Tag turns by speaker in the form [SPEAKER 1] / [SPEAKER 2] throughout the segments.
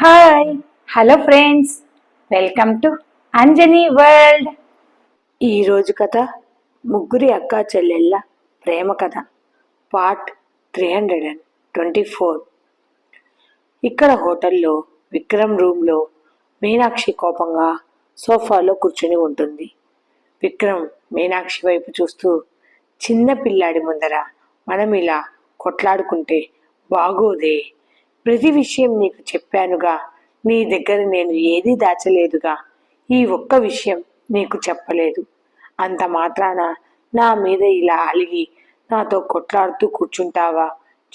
[SPEAKER 1] Hi hello friends welcome to Anjani world ఈరోజు కథ ముగ్గురి అక్క చెల్లెళ్ళ ప్రేమ కథ. Part three hundred and twenty four ఇక్కడ హోటల్లో విక్రమ్ రూమ్లో మీనాక్షి కోపంగా సోఫాలో కూర్చుని ఉంటుంది. విక్రమ్ మీనాక్షి వైపు చూస్తూ చిన్న పిల్లాడి ముందర మనం ఇలా కొట్లాడుకుంటే బాగోదే ప్రతి విషయం నీకు చెప్పానుగా. నీ దగ్గర నేను ఏదీ దాచలేదుగా. ఈ ఒక్క విషయం నీకు చెప్పలేదు. అంత మాత్రాన నా మీద ఇలా అలిగి నాతో కొట్లాడుతూ కూర్చుంటావా?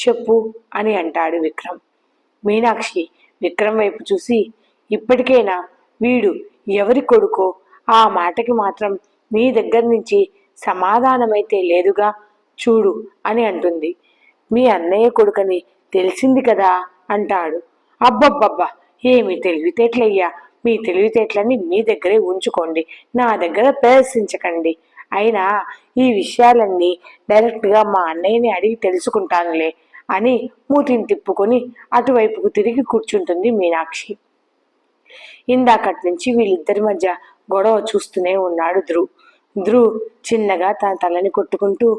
[SPEAKER 1] చెప్పు అని అంటాడు విక్రమ్. మీనాక్షి విక్రమ్ వైపు చూసి ఇప్పటికైనా? వీడు ఎవరి కొడుకో? ఆ మాటకి మాత్రం నీ దగ్గర నుంచి సమాధానమైతే లేదుగా. చూడు అని అంటుంది. మీ అన్నయ్య కొడుకని తెలిసింది కదా? అంటాడు. అబ్బబ్బబ్బా ఏమి తెలివితేటలయ్యా. మీ తెలివితేటలన్నీ మీ దగ్గరే ఉంచుకోండి. నా దగ్గర ప్రదర్శించకండి. అయినా ఈ విషయాలన్నీ డైరెక్ట్గా మా అన్నయ్యని అడిగి తెలుసుకుంటానులే అని మూతిని తిప్పుకొని అటువైపుకు తిరిగి కూర్చుంటుంది మీనాక్షి. ఇందాకటి నుంచి వీళ్ళిద్దరి మధ్య గొడవ చూస్తూనే ఉన్నాడు ధ్రువ్. ధ్రువ్ చిన్నగా తన తలని కొట్టుకుంటూ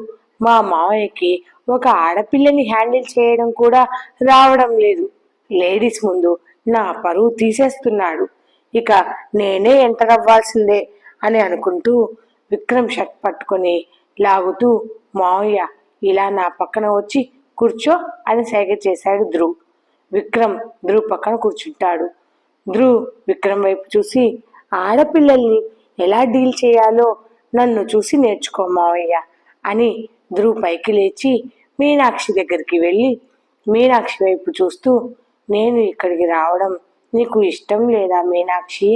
[SPEAKER 1] మా మావయ్యకి ఒక ఆడపిల్లని హ్యాండిల్ చేయడం కూడా రావడం లేదు. లేడీస్ ముందు నా పరువు తీసేస్తున్నాడు. ఇక నేనే ఎంటర్ అవ్వాల్సిందే అని అనుకుంటూ విక్రమ్ షర్ట్ పట్టుకొని లాగుతూ మావయ్య ఇలా నా పక్కన వచ్చి కూర్చో అని సైగ చేశాడు ధ్రువ్. విక్రమ్ ధ్రువ్ పక్కన కూర్చుంటాడు. ధ్రువ్ విక్రమ్ వైపు చూసి ఆడపిల్లల్ని ఎలా డీల్ చేయాలో నన్ను చూసి నేర్చుకో మావయ్య అని ధ్రువ్ పైకి లేచి మీనాక్షి దగ్గరికి వెళ్ళి మీనాక్షి వైపు చూస్తూ నేను ఇక్కడికి రావడం నీకు ఇష్టం లేదా మీనాక్షి?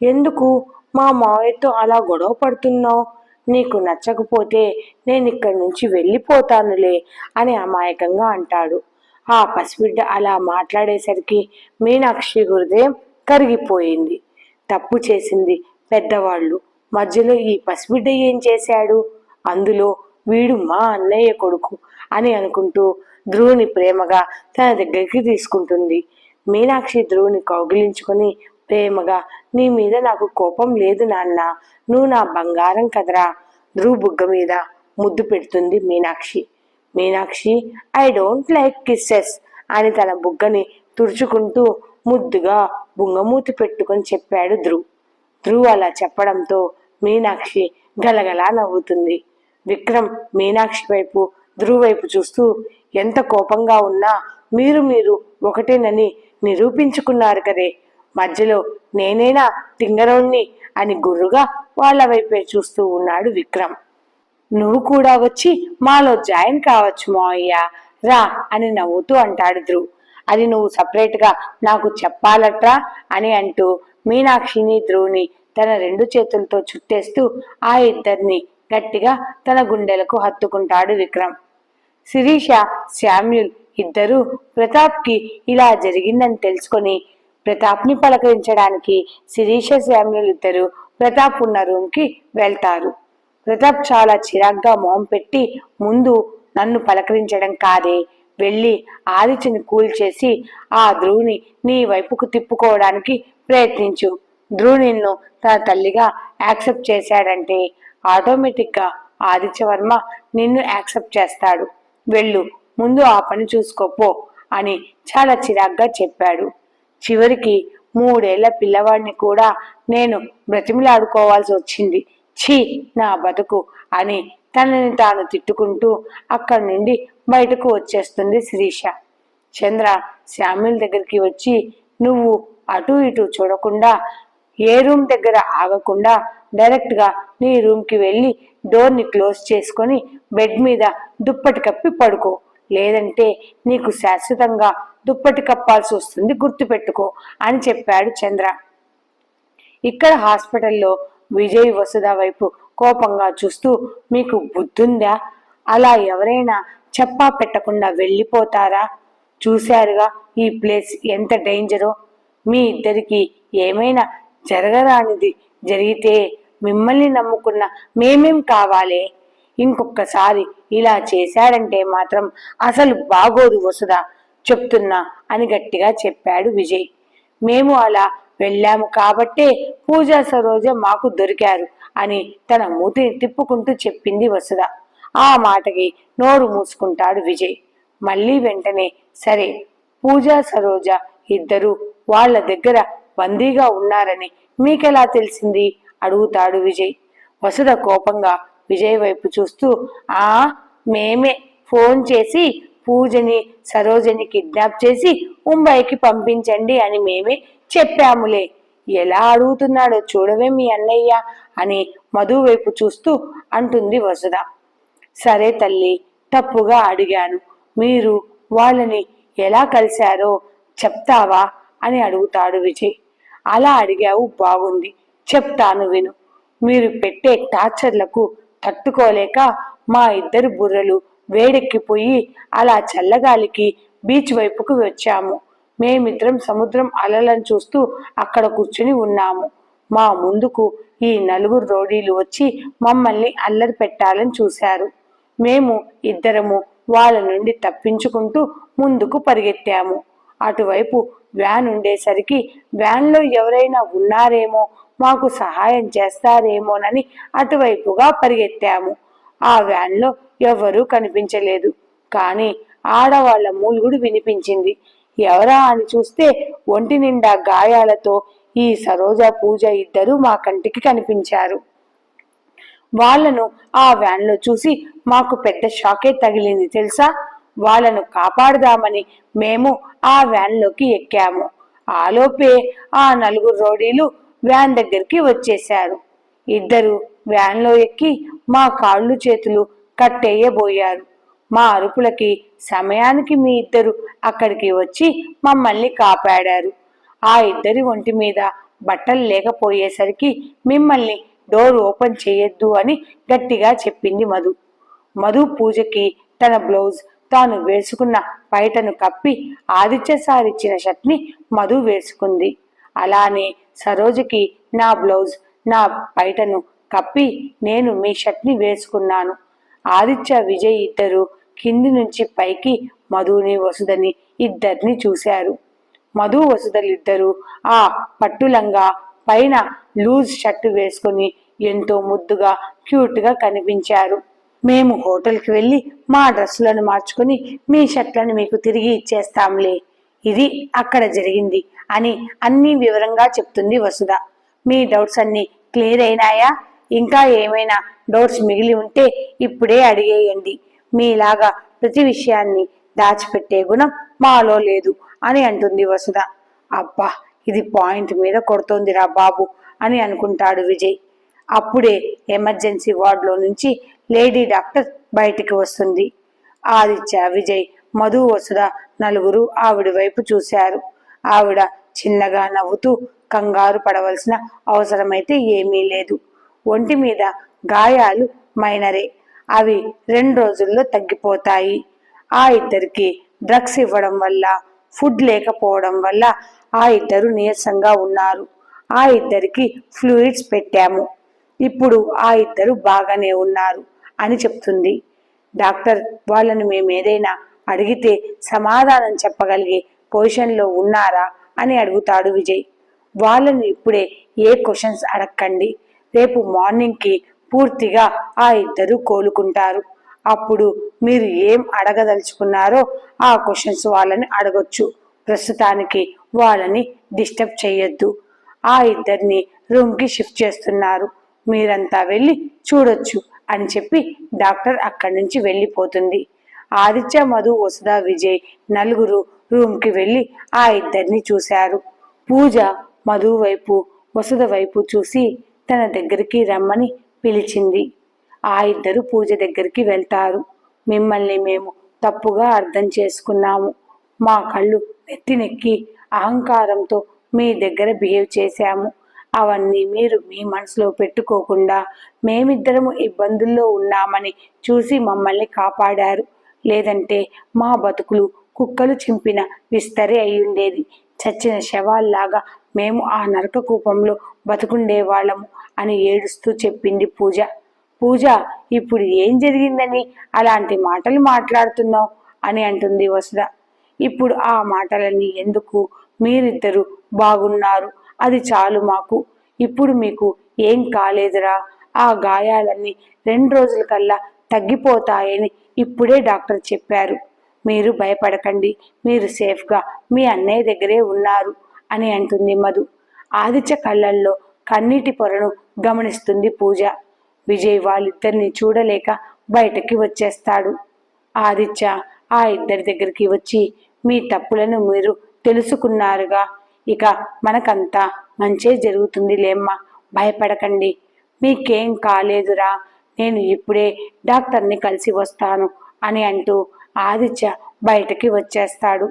[SPEAKER 1] ఎందుకు మా మావయ్యతో అలా గొడవ పడుతున్నావు? నీకు నచ్చకపోతే నేను ఇక్కడి నుంచి వెళ్ళిపోతానులే అని అమాయకంగా అంటాడు. ఆ పసిబిడ్డ అలా మాట్లాడేసరికి మీనాక్షి హృదయం కరిగిపోయింది. తప్పు చేసింది పెద్దవాళ్ళు. మధ్యలో ఈ పసిబిడ్డ ఏం చేశాడు? అందులో వీడు మా అన్నయ్య కొడుకు. అని అనుకుంటూ ధ్రువుని ప్రేమగా తన దగ్గరికి తీసుకుంటుంది. మీనాక్షి ధ్రువుని కౌగిలించుకొని ప్రేమగా నీ మీద నాకు కోపం లేదు నాన్న. నువ్వు నా బంగారం కదరా. ధ్రువు బుగ్గ మీద ముద్దు పెడుతుంది Meenakshi. Meenakshi I don't like kisses అని తన బుగ్గని తుడుచుకుంటూ ముద్దుగా బుంగమూతి పెట్టుకొని చెప్పాడు ధ్రువ్. ధ్రువ్ అలా చెప్పడంతో మీనాక్షి గలగలా నవ్వుతుంది. విక్రమ్ మీనాక్షి వైపు ధ్రువైపు చూస్తూ ఎంత కోపంగా ఉన్నా మీరు మీరు ఒకటేనని నిరూపించుకున్నారు కదే. మధ్యలో నేనేనా తింగరోణ్ణి? అని గుర్రుగా వాళ్ళ వైపే చూస్తూ ఉన్నాడు విక్రమ్. నువ్వు కూడా వచ్చి మాలో జాయిన్ కావచ్చు మావయ్య. రా అని నవ్వుతూ అంటాడు ధ్రువ్ అది నువ్వు సపరేట్గా నాకు చెప్పాలట్రా అని అంటూ మీనాక్షిని ధ్రువుని తన రెండు చేతులతో చుట్టేస్తూ ఆ ఇద్దరిని గట్టిగా తన గుండెలకు హత్తుకుంటాడు విక్రమ్. శిరీష శామ్యుల్ ఇద్దరు ప్రతాప్కి ఇలా జరిగిందని తెలుసుకొని ప్రతాప్ని పలకరించడానికి శిరీష శామ్యుల్ ఇద్దరు ప్రతాప్ ఉన్న రూమ్కి వెళ్తారు. ప్రతాప్ చాలా చిరాగ్గా మొహం పెట్టి ముందు నన్ను పలకరించడం కాదే వెళ్ళి ఆదిత్యని కూల్చేసి ఆ ధ్రువుని నీ వైపుకు తిప్పుకోవడానికి ప్రయత్నించు. ధ్రువు నిన్ను తన తల్లిగా యాక్సెప్ట్ చేశాడంటే ఆటోమేటిక్గా ఆదిత్యవర్మ నిన్ను యాక్సెప్ట్ చేస్తాడు. వెళ్ళు ముందు ఆ పని చూసుకోపో అని చాలా చిరాగ్గా చెప్పాడు. చివరికి మూడేళ్ళ పిల్లవాడిని కూడా నేను బ్రతిమిలాడుకోవాల్సి వచ్చింది. ఛీ నా బతుకు అని తనని తాను తిట్టుకుంటూ అక్కడి నుండి బయటకు వచ్చేస్తుంది శిరీష. చంద్ర శామ్యుల్ దగ్గరికి వచ్చి నువ్వు అటు ఇటు చూడకుండా ఏ రూమ్ దగ్గర ఆగకుండా డైరెక్ట్గా నీ రూమ్కి వెళ్ళి డోర్ని క్లోజ్ చేసుకొని బెడ్ మీద దుప్పటి కప్పి పడుకో. లేదంటే నీకు శాశ్వతంగా దుప్పటి కప్పాల్సి వస్తుంది గుర్తుపెట్టుకో అని చెప్పాడు చంద్ర. ఇక్కడ హాస్పిటల్లో విజయ్ వసుధ వైపు కోపంగా చూస్తూ మీకు బుద్ధుందా? అలా ఎవరైనా చెప్పా పెట్టకుండా వెళ్ళిపోతారా? చూశారుగా ఈ ప్లేస్ ఎంత డేంజరో మీ ఇద్దరికి ఏమైనా జరగరానిది జరిగితే మిమ్మల్ని నమ్ముకున్న మేమేం కావాలి? ఇంకొకసారి ఇలా చేశాడంటే మాత్రం అసలు బాగోదు వసుదా చెప్తున్నా అని గట్టిగా చెప్పాడు విజయ్. మేము అలా వెళ్ళాము కాబట్టే పూజా సరోజ మాకు దొరికారు అని తన మూతిని తిప్పుకుంటూ చెప్పింది వసుద ఆ మాటకి నోరు మూసుకుంటాడు విజయ్. మళ్ళీ వెంటనే సరే పూజా సరోజ ఇద్దరు వాళ్ళ దగ్గర బందీగా ఉన్నారని మీకెలా తెలిసింది? అడుగుతాడు విజయ్. వసుధ కోపంగా విజయ్ వైపు చూస్తూ ఆ మేమే ఫోన్ చేసి పూజని సరోజని కిడ్నాప్ చేసి ముంబైకి పంపించండి అని మేమే చెప్పాములే. ఎలా అడుగుతున్నాడో చూడవే మీ అన్నయ్య అని మధు వైపు చూస్తూ అంటుంది వసుధ. సరే తల్లి తప్పుగా అడిగాను. మీరు వాళ్ళని ఎలా కలిశారో చెప్తావా? అని అడుగుతాడు విజయ్. అలా అడిగావు బాగుంది. చెప్తాను విను. మీరు పెట్టే టార్చర్లకు తట్టుకోలేక మా ఇద్దరు బుర్రలు వేడెక్కిపోయి అలా చల్లగాలికి బీచ్ వైపుకు వచ్చాము. మేమిద్దరం సముద్రం అలలను చూస్తూ అక్కడ కూర్చుని ఉన్నాము. మా ముందుకు ఈ నలుగురు రౌడీలు వచ్చి మమ్మల్ని అల్లరి పెట్టాలని చూశారు. మేము ఇద్దరము వాళ్ళ నుండి తప్పించుకుంటూ ముందుకు పరిగెత్తాము. అటువైపు వ్యాన్ ఉండేసరికి వ్యాన్లో ఎవరైనా ఉన్నారేమో మాకు సహాయం చేస్తారేమోనని అటువైపుగా పరిగెత్తాము. ఆ వ్యాన్లో ఎవరూ కనిపించలేదు. కానీ ఆడవాళ్ళ మూలుగుడు వినిపించింది. ఎవరా అని చూస్తే ఒంటి నిండా గాయాలతో ఈ సరోజ పూజ ఇద్దరు మా కంటికి కనిపించారు. వాళ్ళను ఆ వ్యాన్లో చూసి మాకు పెద్ద షాకే తగిలింది తెలుసా? వాళ్ళను కాపాడదామని మేము ఆ వ్యాన్లోకి ఎక్కాము. ఆలోపే ఆ నలుగురు రోడీలు వ్యాన్ దగ్గరికి వచ్చేశారు. ఇద్దరు వ్యాన్లో ఎక్కి మా కాళ్ళు చేతులు కట్టేయబోయారు. మా అరుపులకి సమయానికి మీ ఇద్దరు అక్కడికి వచ్చి మమ్మల్ని కాపాడారు. ఆ ఇద్దరి ఒంటి మీద బట్టలు లేకపోయేసరికి మిమ్మల్ని డోర్ ఓపెన్ చేయొద్దు అని గట్టిగా చెప్పింది మధు. మధు పూజకి తన బ్లౌజ్ తాను వేసుకున్న పైటను కప్పి ఆదిత్య సార్ ఇచ్చిన షర్ట్ని మధు వేసుకుంది. అలానే సరోజుకి నా బ్లౌజ్ నా బయటను కప్పి నేను మీ షర్ట్ని వేసుకున్నాను. ఆదిత్య విజయ్ ఇద్దరు కింది నుంచి పైకి మధుని వసుదని ఇద్దరిని చూశారు. మధు వసుదలిద్దరూ ఆ పట్టులంగా పైన లూజ్ షర్ట్ వేసుకుని ఎంతో ముద్దుగా క్యూట్గా కనిపించారు. మేము హోటల్కి వెళ్ళి మా డ్రెస్సులను మార్చుకుని మీ షర్ట్లను మీకు తిరిగి ఇచ్చేస్తాంలే. ఇది అక్కడ జరిగింది అని అన్ని వివరంగా చెప్తుంది వసుధ. మీ డౌట్స్ అన్ని క్లియర్ అయినాయా? ఇంకా ఏమైనా డౌట్స్ మిగిలి ఉంటే ఇప్పుడే అడిగేయండి. మీలాగా ప్రతి విషయాన్ని దాచిపెట్టే గుణం మాలో లేదు అని అంటుంది వసుధ. అబ్బా ఇది పాయింట్ మీద కొడుతోందిరా బాబు అని అనుకుంటాడు విజయ్. అప్పుడే ఎమర్జెన్సీ వార్డులో నుంచి లేడీ డాక్టర్ బయటికి వస్తుంది. ఆదిత్య విజయ్ మధు వసుధ నలుగురు ఆవిడ వైపు చూశారు. ఆవిడ చిన్నగా నవ్వుతూ కంగారు పడవలసిన అవసరమైతే ఏమీ లేదు. ఒంటి మీద గాయాలు మైనరే. అవి రెండు రోజుల్లో తగ్గిపోతాయి. ఆ ఇద్దరికి డ్రగ్స్ ఇవ్వడం వల్ల ఫుడ్ లేకపోవడం వల్ల ఆ ఇద్దరు నీరసంగా ఉన్నారు. ఆ ఇద్దరికి ఫ్లూయిడ్స్ పెట్టాము. ఇప్పుడు ఆ ఇద్దరు బాగానే ఉన్నారు అని చెప్తుంది. డాక్టర్ వాళ్ళను మేము ఏదైనా అడిగితే సమాధానం చెప్పగలిగే పొజిషన్లో ఉన్నారా అని అడుగుతాడు విజయ్. వాళ్ళని ఇప్పుడే ఏ క్వశ్చన్స్ అడగండి రేపు మార్నింగ్కి పూర్తిగా ఆ ఇద్దరు కోలుకుంటారు. అప్పుడు మీరు ఏం అడగదలుచుకున్నారో ఆ క్వశ్చన్స్ వాళ్ళని అడగొచ్చు. ప్రస్తుతానికి వాళ్ళని డిస్టర్బ్ చేయొద్దు. ఆ ఇద్దరిని రూమ్కి షిఫ్ట్ చేస్తున్నారు. మీరంతా వెళ్ళి చూడొచ్చు అని చెప్పి డాక్టర్ అక్కడి నుంచి వెళ్ళిపోతుంది. ఆదిత్య మధు వసుధ విజయ్ నలుగురు రూమ్కి వెళ్ళి ఆ ఇద్దరిని చూశారు. పూజ మధు వైపు వసుధ వైపు చూసి తన దగ్గరికి రమ్మని పిలిచింది. ఆ ఇద్దరు పూజ దగ్గరికి వెళ్తారు. మిమ్మల్ని మేము తప్పుగా అర్థం చేసుకున్నాము. మా కళ్ళు నెత్తినెక్కి అహంకారంతో మీ దగ్గర బిహేవ్ చేశాము. అవన్నీ మీరు మీ మనసులో పెట్టుకోకుండా మేమిద్దరము ఇబ్బందుల్లో ఉన్నామని చూసి మమ్మల్ని కాపాడారు. లేదంటే మా బతుకులు కుక్కలు చింపిన విస్తరి అయ్యుండేది. చచ్చిన శవాల్లాగా మేము ఆ నరక కూపంలో బతుకుండేవాళ్ళము అని ఏడుస్తూ చెప్పింది పూజ. పూజ ఇప్పుడు ఏం జరిగిందని అలాంటి మాటలు మాట్లాడుతున్నావు అని అంటుంది వసుధ. ఇప్పుడు ఆ మాటలన్నీ ఎందుకు? మీరిద్దరు బాగున్నారు. అది చాలు మాకు. ఇప్పుడు మీకు ఏం కాలేదురా? ఆ గాయాలన్నీ రెండు రోజుల కల్లా తగ్గిపోతాయని ఇప్పుడే డాక్టర్ చెప్పారు. మీరు భయపడకండి. మీరు సేఫ్గా మీ అన్నయ్య దగ్గరే ఉన్నారు అని అంటుంది మధు. ఆదిత్య కళ్ళల్లో కన్నీటి పొరను గమనిస్తుంది పూజ. విజయ్ వాళ్ళిద్దరిని చూడలేక బయటకి వచ్చేస్తాడు. ఆదిత్య ఆ ఇద్దరి దగ్గరికి వచ్చి మీ తప్పులను మీరు తెలుసుకున్నారుగా. ఇక మనకంతా మంచే జరుగుతుంది లేమ్మా. భయపడకండి. మీకేం కాలేదురా. నేను ఇప్పుడే డాక్టర్ని కలిసి వస్తాను అని అంటూ ఆదిత్య బయటకి వచ్చేస్తాడు.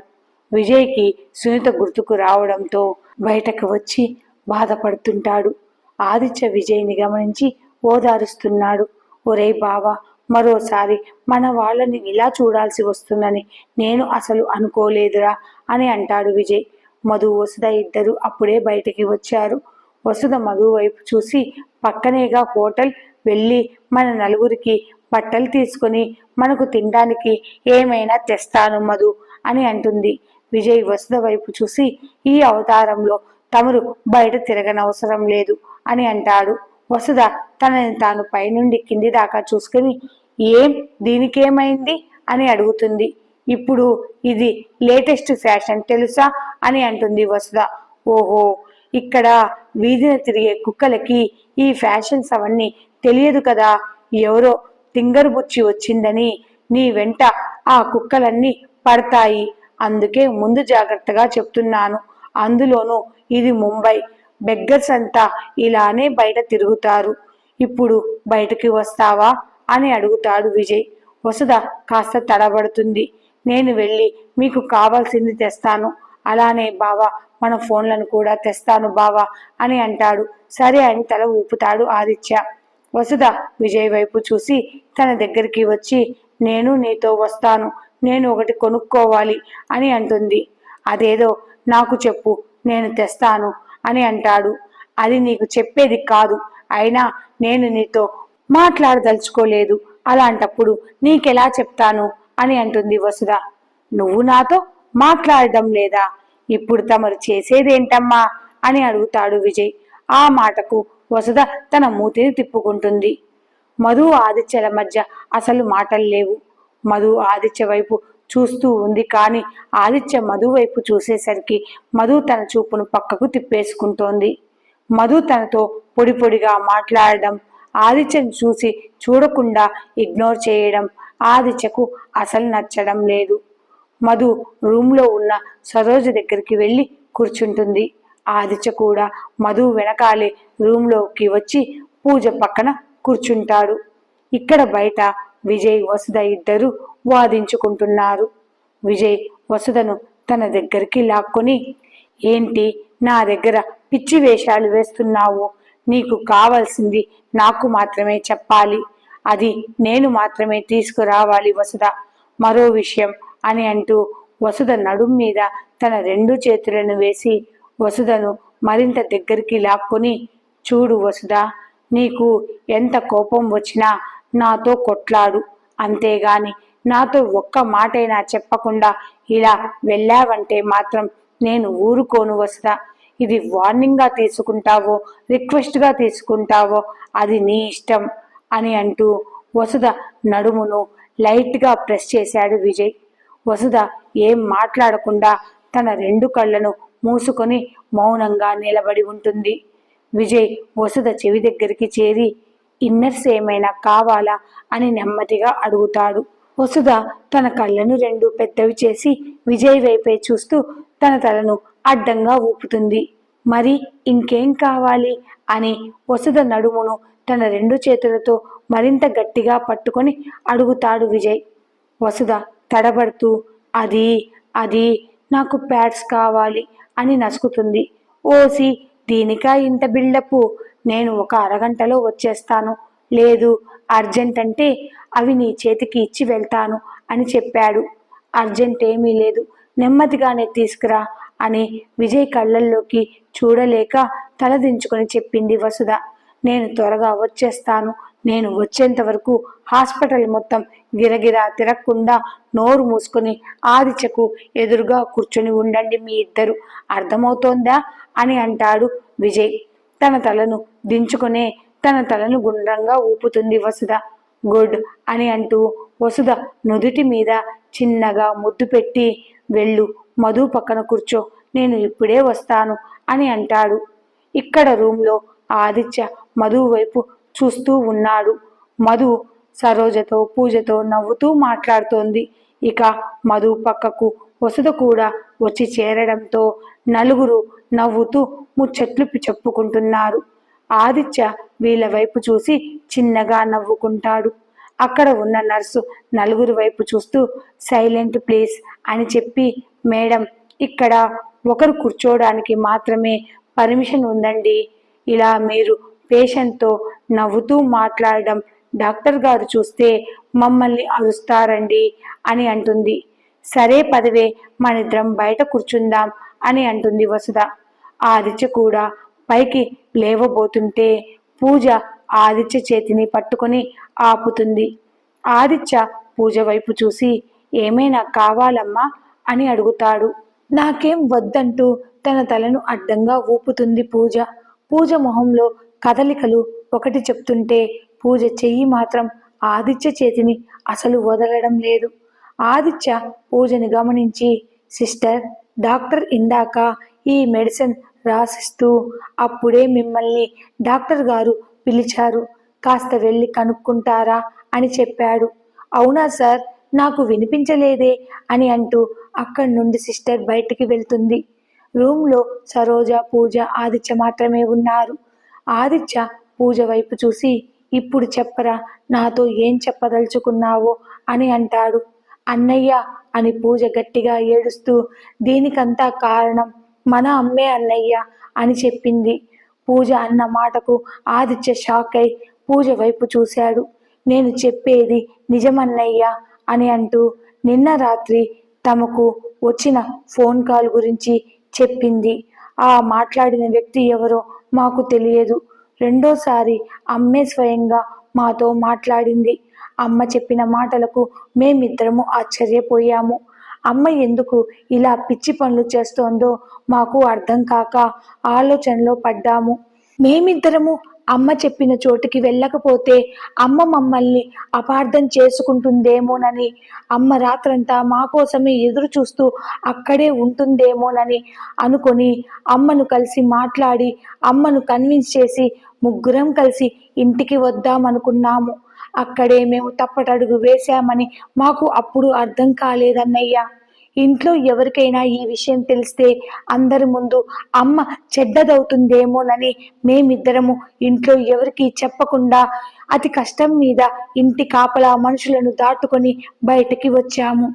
[SPEAKER 1] విజయ్కి సునీత గుర్తుకు రావడంతో బయటకు వచ్చి బాధపడుతుంటాడు. ఆదిత్య విజయ్ని గమనించి ఓదారుస్తున్నాడు. ఒరే బావా మరోసారి మన వాళ్ళని ఇలా చూడాల్సి వస్తుందని నేను అసలు అనుకోలేదురా అని అంటాడు విజయ్. మధు వసుధ ఇద్దరు అప్పుడే బయటికి వచ్చారు. వసుధ మధు వైపు చూసి పక్కనేగా హోటల్ వెళ్ళి మన నలుగురికి బట్టలు తీసుకొని మనకు తినడానికి ఏమైనా తెస్తాను మధు అని అంటుంది. విజయ్ వసుధ వైపు చూసి ఈ అవతారంలో తమరు బయట తిరగనవసరం లేదు అని అంటాడు. వసుధ తనని తాను పైనుండి కింది దాకా చూసుకుని ఏం దీనికేమైంది? అని అడుగుతుంది. ఇప్పుడు ఇది లేటెస్ట్ ఫ్యాషన్ తెలుసా? అని అంటుంది వసుధ. ఓహో ఇక్కడ వీధిన తిరిగే కుక్కలకి ఈ ఫ్యాషన్స్ అవన్నీ తెలియదు కదా ఎవరో తింగరు బుచ్చి వచ్చిందని నీ వెంట ఆ కుక్కలన్నీ పడతాయి. అందుకే ముందు జాగ్రత్తగా చెప్తున్నాను. అందులోనూ ఇది ముంబై. బెగ్గర్స్ అంతా ఇలానే బయట తిరుగుతారు. ఇప్పుడు బయటకి వస్తావా అని అడుగుతాడు విజయ్. వసుధ కాస్త తడబడుతుంది. నేను వెళ్ళి మీకు కావాల్సింది తెస్తాను. అలానే బావా మన ఫోన్లను కూడా తెస్తాను బావా అని అంటాడు. సరే అని తల ఊపుతాడు ఆదిత్య. వసుధ విజయ్ వైపు చూసి తన దగ్గరికి వచ్చి నేను నీతో వస్తాను. నేను ఒకటి కొనుక్కోవాలి అని అంటుంది. అదేదో నాకు చెప్పు. నేను తెస్తాను అని అంటాడు. అది నీకు చెప్పేది కాదు. అయినా నేను నీతో మాట్లాడదలుచుకోలేదు. అలాంటప్పుడు నీకెలా చెప్తాను అని అంటుంది వసుధ. నువ్వు నాతో మాట్లాడడం లేదా? ఇప్పుడు తమరు చేసేదేంటమ్మా? అని అడుగుతాడు విజయ్. ఆ మాటకు వసుధ తన మూతిని తిప్పుకుంటుంది. మధు ఆదిత్యల మధ్య అసలు మాటలు లేవు. మధు ఆదిత్య వైపు చూస్తూ ఉంది కానీ ఆదిత్య మధు వైపు చూసేసరికి మధు తన చూపును పక్కకు తిప్పేసుకుంటోంది. మధు తనతో పొడి పొడిగా మాట్లాడడం ఆదిత్యను చూసి చూడకుండా ఇగ్నోర్ చేయడం ఆదిత్యకు అసలు నచ్చడం లేదు. మధు రూమ్లో ఉన్న సరోజ దగ్గరికి వెళ్ళి కూర్చుంటుంది. ఆదిత్య కూడా మధు వెనకాలే రూమ్లోకి వచ్చి పూజ పక్కన కూర్చుంటాడు. ఇక్కడ బయట విజయ్ వసుధ ఇద్దరు వాదించుకుంటున్నారు. విజయ్ వసుధను తన దగ్గరికి లాక్కొని ఏంటి నా దగ్గర పిచ్చి వేషాలు వేస్తున్నావు? నీకు కావాల్సింది నాకు మాత్రమే చెప్పాలి. అది నేను మాత్రమే తీసుకురావాలి వసుధ. మరో విషయం అని అంటూ వసుధ నడుం మీద తన రెండు చేతులను వేసి వసుధను మరింత దగ్గరికి లాక్కొని చూడు వసుధ నీకు ఎంత కోపం వచ్చినా నాతో కొట్లాడు. అంతేగాని నాతో ఒక్క మాటైనా చెప్పకుండా ఇలా వెళ్ళావంటే మాత్రం నేను ఊరుకోను వసుధ. ఇది వార్నింగ్గా తీసుకుంటావో రిక్వెస్ట్గా తీసుకుంటావో అది నీ ఇష్టం అని అంటూ వసుధ నడుమును లైట్గా ప్రెస్ చేశాడు విజయ్. వసుధ ఏం మాట్లాడకుండా తన రెండు కళ్ళను మూసుకొని మౌనంగా నిలబడి ఉంటుంది. విజయ్ వసుధ చెవి దగ్గరికి చేరి ఇన్నర్స్ ఏమైనా కావాలా? అని నెమ్మదిగా అడుగుతాడు. వసుధ తన కళ్ళను రెండు పెద్దవి చేసి విజయ్ వైపే చూస్తూ తన తలను అడ్డంగా ఊపుతుంది. మరి ఇంకేం కావాలి? అని వసుధ నడుమును తన రెండు చేతులతో మరింత గట్టిగా పట్టుకొని అడుగుతాడు విజయ్. వసుధ తడబడుతూ అది అది నాకు ప్యాడ్స్ కావాలి. అని నసుకుతుంది. ఓసి దీనికా ఇంత బిల్డప్ నేను ఒక అరగంటలో వచ్చేస్తాను. లేదు అర్జెంట్ అంటే అవి నీ చేతికి ఇచ్చి వెళ్తాను అని చెప్పాడు. అర్జెంట్ ఏమీ లేదు. నెమ్మదిగానే తీసుకురా అని విజయ్ కళ్ళల్లోకి చూడలేక తలదించుకొని చెప్పింది వసుధ. నేను త్వరగా వచ్చేస్తాను. నేను వచ్చేంత వరకు హాస్పిటల్ మొత్తం గిరగిరా తిరగకుండా నోరు మూసుకొని ఆదిత్యకు ఎదురుగా కూర్చొని ఉండండి మీ ఇద్దరు. అర్థమవుతోందా? అని అంటాడు విజయ్. తన తలను దించుకునే తన తలను గుండ్రంగా ఊపుతుంది వసుధ. గుడ్ అని అంటూ వసుధ నుదుటి మీద చిన్నగా ముద్దు పెట్టి వెళ్ళు మధు పక్కన కూర్చో నేను ఇప్పుడే వస్తాను అని అంటాడు. ఇక్కడ రూమ్లో ఆదిత్య మధు వైపు చూస్తూ ఉన్నాడు. మధు సరోజతో పూజతో నవ్వుతూ మాట్లాడుతోంది. ఇక మధు పక్కకు వసుధ కూడా వచ్చి చేరడంతో నలుగురు నవ్వుతూ ముచ్చట్లు చెప్పుకుంటున్నారు. ఆదిత్య వీళ్ళ వైపు చూసి చిన్నగా నవ్వుకుంటాడు. అక్కడ ఉన్న నర్సు నలుగురు వైపు చూస్తూ సైలెంట్ ప్లీజ్ అని చెప్పి మేడం ఇక్కడ ఒకరు కూర్చోవడానికి మాత్రమే పర్మిషన్ ఉందండి. ఇలా మీరు పేషెంట్తో నవ్వుతూ మాట్లాడడం డాక్టర్ గారు చూస్తే మమ్మల్ని అరుస్తారండి అని అంటుంది. సరే పదవే మనిద్దరం బయట కూర్చుందాం అని అంటుంది వసుధ. ఆదిత్య కూడా పైకి లేవబోతుంటే పూజ ఆదిత్య చేతిని పట్టుకొని ఆపుతుంది. ఆదిత్య పూజ వైపు చూసి ఏమైనా కావాలమ్మా అని అడుగుతాడు. నాకేం వద్దంటూ తన తలను అడ్డంగా ఊపుతుంది పూజ. పూజ మొహంలో కదలికలు ఒకటి చెప్తుంటే పూజ చెయ్యి మాత్రం ఆదిత్య చేతిని అసలు వదలడం లేదు. ఆదిత్య పూజని గమనించి సిస్టర్ డాక్టర్ ఇందాక ఈ మెడిసిన్ రాసిస్తూ అప్పుడే మిమ్మల్ని డాక్టర్ గారు పిలిచారు. కాస్త వెళ్ళి కనుక్కుంటారా? అని చెప్పాడు. అవునా సార్ నాకు వినిపించలేదే అని అంటూ అక్కడి నుండి సిస్టర్ బయటికి వెళ్తుంది. రూమ్లో సరోజ పూజ ఆదిత్య మాత్రమే ఉన్నారు. ఆదిత్య పూజ వైపు చూసి ఇప్పుడు చెప్పరా నాతో ఏం చెప్పదలుచుకున్నావో అని అంటాడు. అన్నయ్య అని పూజ గట్టిగా ఏడుస్తూ దీనికంతా కారణం మన అమ్మే అన్నయ్య అని చెప్పింది. పూజ అన్న మాటకు ఆదిత్య షాక్ అయి పూజ వైపు చూశాడు. నేను చెప్పేది నిజమన్నయ్య అని అంటూ నిన్న రాత్రి తమకు వచ్చిన ఫోన్ కాల్ గురించి చెప్పింది. ఆ మాట్లాడిన వ్యక్తి ఎవరో మాకు తెలియదు. రెండోసారి అమ్మే స్వయంగా మాతో మాట్లాడింది. అమ్మ చెప్పిన మాటలకు మేమిద్దరము ఆశ్చర్యపోయాము. అమ్మ ఎందుకు ఇలా పిచ్చి పనులు చేస్తోందో మాకు అర్థం కాక ఆలోచనలో పడ్డాము. మేమిద్దరము అమ్మ చెప్పిన చోటుకి వెళ్ళకపోతే అమ్మ మమ్మల్ని అపార్థం చేసుకుంటుందేమోనని అమ్మ రాత్రంతా మా కోసమే ఎదురు చూస్తూ అక్కడే ఉంటుందేమోనని అనుకొని అమ్మను కలిసి మాట్లాడి అమ్మను కన్విన్స్ చేసి ముగ్గురం కలిసి ఇంటికి వద్దామనుకున్నాము. అక్కడే మేము తప్పటడుగు వేశామని మాకు అప్పుడు అర్థం కాలేదన్నయ్యా. ఇంట్లో ఎవరికైనా ఈ విషయం తెలిస్తే అందరి ముందు అమ్మ చెడ్డదవుతుందేమోనని మేమిద్దరము ఇంట్లో ఎవరికి చెప్పకుండా అతి కష్టం మీద ఇంటి కాపలా మనుషులను దాటుకొని బయటికి వచ్చాము.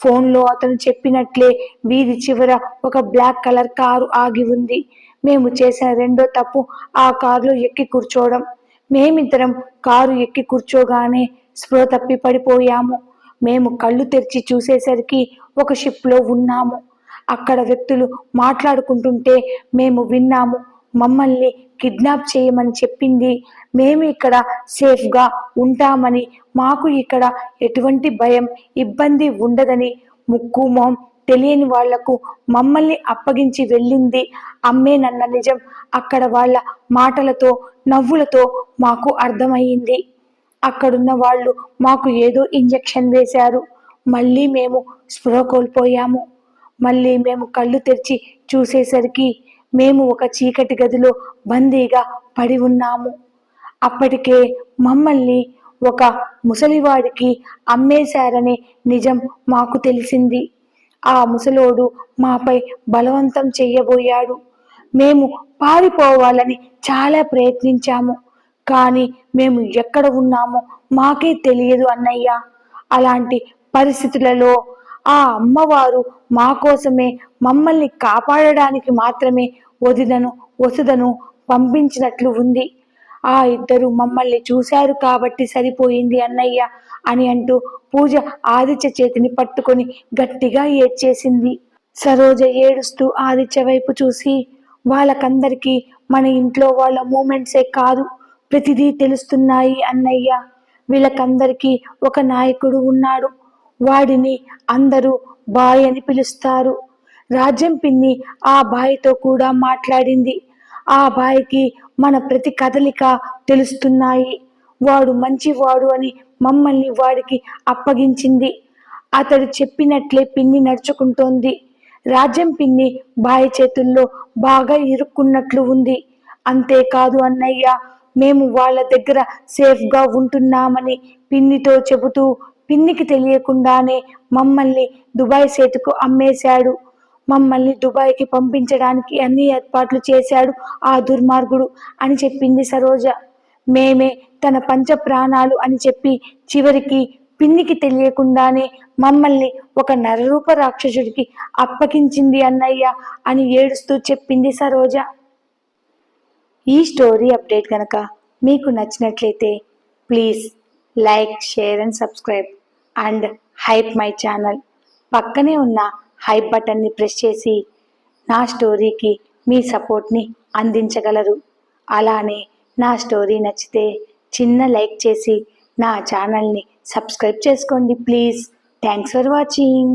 [SPEAKER 1] ఫోన్లో అతను చెప్పినట్లే వీధి చివర ఒక బ్లాక్ కలర్ కారు ఆగి ఉంది. మేము చేసిన రెండో తప్పు ఆ కారులో ఎక్కి కూర్చోవడం. మేమిద్దరం కారు ఎక్కి కూర్చోగానే స్పృహ తప్పి పడిపోయాము. మేము కళ్ళు తెరిచి చూసేసరికి ఒక షిప్లో ఉన్నాము. అక్కడ వ్యక్తులు మాట్లాడుకుంటుంటే మేము విన్నాము మమ్మల్ని కిడ్నాప్ చేయమని చెప్పింది. మేము ఇక్కడ సేఫ్గా ఉంటామని. మాకు ఇక్కడ ఎటువంటి భయం ఇబ్బంది ఉండదని. ముక్కు మొహం తెలియని వాళ్ళకు మమ్మల్ని అప్పగించి వెళ్ళింది. అమ్మేనన్న నిజం. అక్కడ వాళ్ళ మాటలతో నవ్వులతో మాకు అర్థమయ్యింది. అక్కడున్న వాళ్ళు మాకు ఏదో ఇంజెక్షన్ వేశారు. మళ్ళీ మేము స్పృహ కోల్పోయాము. మళ్ళీ మేము కళ్ళు తెరిచి చూసేసరికి మేము ఒక చీకటి గదిలో బందీగా పడి ఉన్నాము. అప్పటికే మమ్మల్ని ఒక ముసలివాడికి అమ్మేశారనే నిజం మాకు తెలిసింది. ఆ ముసలోడు మాపై బలవంతం చెయ్యబోయాడు మేము పారిపోవాలని చాలా ప్రయత్నించాము కానీ మేము ఎక్కడ ఉన్నామో మాకే తెలియదు అన్నయ్య. అలాంటి పరిస్థితులలో ఆ అమ్మవారు మా కోసమే మమ్మల్ని కాపాడడానికి మాత్రమే వదినను వసుదను పంపించినట్లు ఉంది. ఆ ఇద్దరు మమ్మల్ని చూశారు కాబట్టి సరిపోయింది అన్నయ్య అని అంటూ పూజ ఆదిత్య చేతిని పట్టుకొని గట్టిగా ఏడ్చేసింది. సరోజ ఏడుస్తూ ఆదిత్య వైపు చూసి వాళ్ళకందరికీ మన ఇంట్లో వాళ్ళ మూమెంట్సే కాదు ప్రతిదీ తెలుస్తున్నాయి అన్నయ్య. వీళ్ళకందరికీ ఒక నాయకుడు ఉన్నాడు. వాడిని అందరూ బాయ్ అని పిలుస్తారు. రాజ్యం పిన్ని ఆ బాయ్తో కూడా మాట్లాడింది. ఆ బాయికి మన ప్రతి కదలిక తెలుస్తున్నాయి. వాడు మంచివాడు అని మమ్మల్ని వాడికి అప్పగించింది. అతడు చెప్పినట్లే పిన్ని నడుచుకుంటోంది. రాజ్యం పిన్ని బాయి చేతుల్లో బాగా ఇరుక్కున్నట్లు ఉంది. అంతేకాదు అన్నయ్య మేము వాళ్ళ దగ్గర సేఫ్గా ఉంటున్నామని పిన్నితో చెబుతూ పిన్నికి తెలియకుండానే మమ్మల్ని దుబాయ్ సేతుకు అమ్మేశాడు. మమ్మల్ని దుబాయ్కి పంపించడానికి అన్ని ఏర్పాట్లు చేశాడు ఆ దుర్మార్గుడు అని చెప్పింది సరోజ. మేమే తన పంచ ప్రాణాలు అని చెప్పి చివరికి పిన్నికి తెలియకుండానే మమ్మల్ని ఒక నరరూప రాక్షసుడికి అప్పగించింది అన్నయ్య అని ఏడుస్తూ చెప్పింది సరోజ. ఈ స్టోరీ అప్డేట్ కనుక మీకు నచ్చినట్లయితే please like share and subscribe and hype my channel. పక్కనే ఉన్న హై బటన్ని ప్రెస్ చేసి నా స్టోరీకి మీ సపోర్ట్ని అందించగలరు. అలానే నా స్టోరీ నచ్చితే చిన్న లైక్ చేసి నా ఛానల్ని సబ్స్క్రైబ్ చేసుకోండి ప్లీజ్. Thanks for watching.